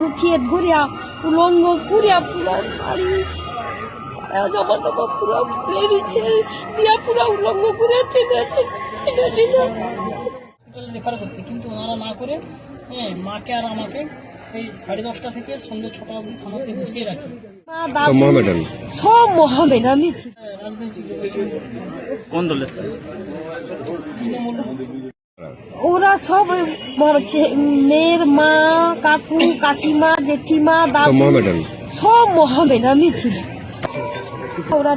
উঠিয়ে ধরিয়া উলঙ্গ করিয়া পুরা শাড়ি সারা জামা টামা পুরা খুলে দিচ্ছে দিয়া পুরা উলঙ্গ করে টেনে টেনে টেনে রেফার করতে কিন্তু ওনারা না করে হ্যাঁ মাকে আর আমাকে সেই সাড়ে দশটা থেকে সন্ধ্যে ছটা অবধি থানাতে বসিয়ে রাখে। সব মহামেডান। হ্যাঁ, কোন দলের? তৃণমূল। ওরা সব মেয়ের মা কাকু কাকিমা জেঠিমা সব দাদু সব মহামেডানি ছিল। ওরা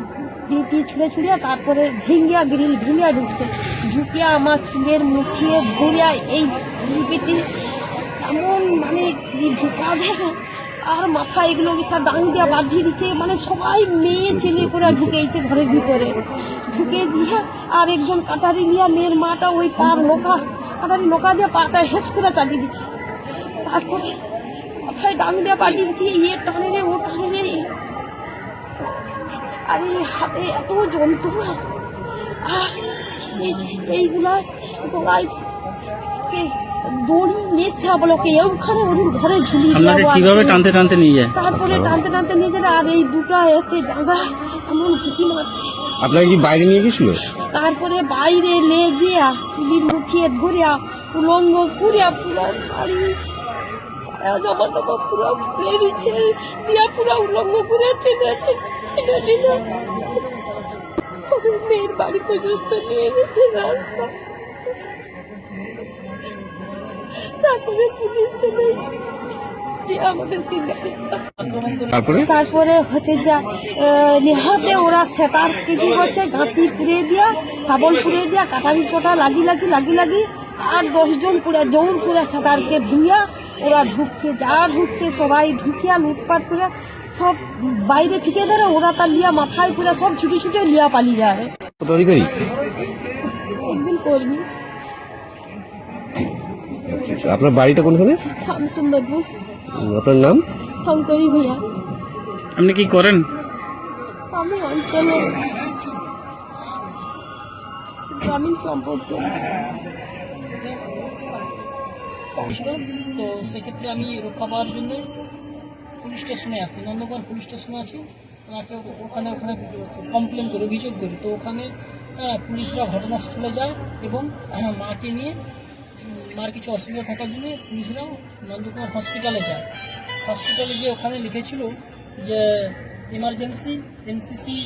ডিউটি ছুঁড়ে ছুঁড়িয়া তারপরে ভেঙ্গিয়া গ্রিল ভেঙ্গিয়া ঢুকছে। ঢুকিয়া আমার চুলের মুঠিয়ে ধরিয়া এই পেটে এমন মানে ঢুকা দেয় আর মাথা এগুলো সব ডাং দিয়া বাঁধিয়ে দিচ্ছে। মানে সবাই মেয়ে ছেলে করে ঢুকেছে ঘরের ভিতরে। ঢুকে দিয়ে আর একজন কাটারি নিয়ে মেয়ের মাটা ওই পার নোকা কাটারি নৌকা দিয়ে পাটায় হেস করে চালিয়ে দিচ্ছে। তারপরে মাথায় ডাং দিয়ে পাঠিয়ে দিচ্ছি ইয়ে টানে রে, ও টানে রে। আরে হাতে এত জন্তু আর এইগুলা গলায় সে দড়ি বলকে ওখানে ওর ঘরে ঝুলিয়ে আপনাকে কীভাবে টানতে টানতে নিয়ে যায়? তারপরে টানতে টানতে নিয়ে যাবে আর এই দুটো এতে জায়গা এমন খুশি মারছে আপনাকে কি বাইরে নিয়ে গেছিল? তারপরে বাইরে লেজিয়া চুলির মুঠিয়ে ধরিয়া উলঙ্গ করিয়া পুরা শাড়ি সারা জামা টামা পুরা খুলে দিচ্ছে দিয়া পুরা উলঙ্গ করে টেনে টেনে টেনে মেয়ের বাড়ি পর্যন্ত নিয়ে গেছে রাস্তা। তারপরে পুলিশ চলে যে আমাদেরকে করে তারপরে? তারপরে হচ্ছে যা নেহাতে ওরা সেটার কেজি হচ্ছে গাঁতি পুড়ে দিয়া সাবল পুড়ে দিয়া কাটারি ছোটা লাগি লাগি লাগি লাগি আর দশজন পুরা জৌর করে সেটারকে ভেঙিয়া ওরা ঢুকছে। যা ঢুকছে সবাই ঢুকিয়া লুটপাট করে সব বাইরে ফিকে ধরে ওরা তার লিয়া মাথায় পুরা সব ছুটে ছুটে লিয়া পালিয়ে যায়। একদিন কর্মী। আচ্ছা, আচ্ছা। আপনার বাড়িটা কোনখানে? শ্যামসুন্দরপুর আপনার নাম? শঙ্করী ভূঁইয়া আপনি কি করেন? আমি অঞ্চলে গ্রামীণ সম্পদ করি। ছিল তো সেক্ষেত্রে আমি রক্ষা পাওয়ার জন্য পুলিশ স্টেশনে আসি নন্দগর পুলিশ স্টেশনে আছি। ওনাকে ওখানে ওখানে কমপ্লেন করি অভিযোগ করি। তো ওখানে হ্যাঁ, পুলিশরা ঘটনাস্থলে যায় এবং মাকে নিয়ে মার কিছু অসুবিধা থাকার জন্য পুলিশরাও নন্দকুমার হসপিটালে যায়। হসপিটালে যে ওখানে লিখেছিল যে ইমার্জেন্সি এনসিসি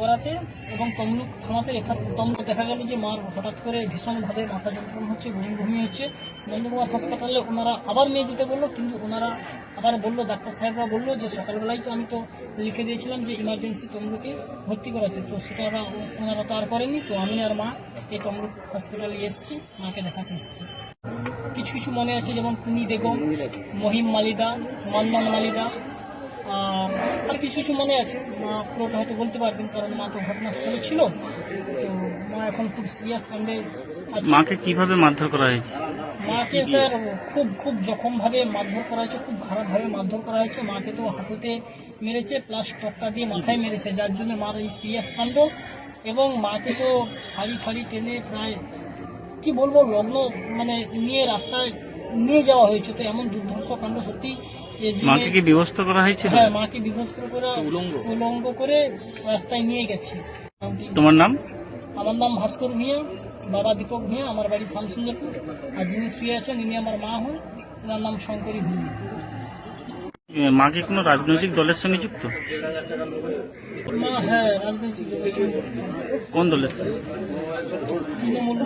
করাতে এবং তমলুক থানাতে রেফার তমলুক দেখা গেল যে মার হঠাৎ করে ভীষণভাবে মাথা যন্ত্রণা হচ্ছে, ঘুমি ঘুমি হচ্ছে নন্দকুমার হাসপাতালে ওনারা আবার নিয়ে যেতে বলল, কিন্তু ওনারা আবার বলল, ডাক্তার সাহেবরা বলল যে সকালবেলায় তো আমি তো লিখে দিয়েছিলাম যে ইমার্জেন্সি তমলুকে ভর্তি করাতে। তো সেটা ওনারা তো আর করেনি তো আমি আর মা এই তমলুক হসপিটালে এসেছি, মাকে দেখাতে এসেছি। কিছু কিছু মনে আছে, যেমন টুনি বেগম, মহিম মালিদা মান্দান মালিদা কিছু কিছু মনে আছে। মা পুরোটা হয়তো বলতে পারবেন কারণ মা তো ঘটনাস্থলে ছিল। তো মা এখন খুব সিরিয়াস কাণ্ডে মাকে কীভাবে মারধর করা হয়েছে? মাকে স্যার খুব খুব জখমভাবে মারধর করা হয়েছে খুব খারাপভাবে মারধর করা হয়েছে। মাকে তো হাঁটুতে মেরেছে প্লাস টক্কা দিয়ে মাথায় মেরেছে যার জন্য মার এই সিরিয়াস কাণ্ড। এবং মাকে তো শাড়ি ফাড়ি টেনে প্রায় কি বলব লগ্ন মানে নিয়ে রাস্তায় নিয়ে যাওয়া হয়েছে। তো এমন দুর্ধর্ষ কাণ্ড সত্যি মাকে কি ব্যবস্থা করা হয়েছিল? হ্যাঁ মাকে বিভস্ত করে উলঙ্গ। করে রাস্তায় নিয়ে গেছে। তোমার নাম? আমার নাম ভাস্কর ভূঁইয়া বাবা দীপক ভূঁইয়া আমার বাড়ি শামসুন্দরপুর আর যিনি শুয়ে আছেন ইনি আমার মা হন। এনার নাম শঙ্করী ভূঁইয়া মা কি কোনো রাজনৈতিক দলের সঙ্গে যুক্ত? মা হ্যাঁ রাজনৈতিক দলের সঙ্গে কোন দলের তৃণমূল।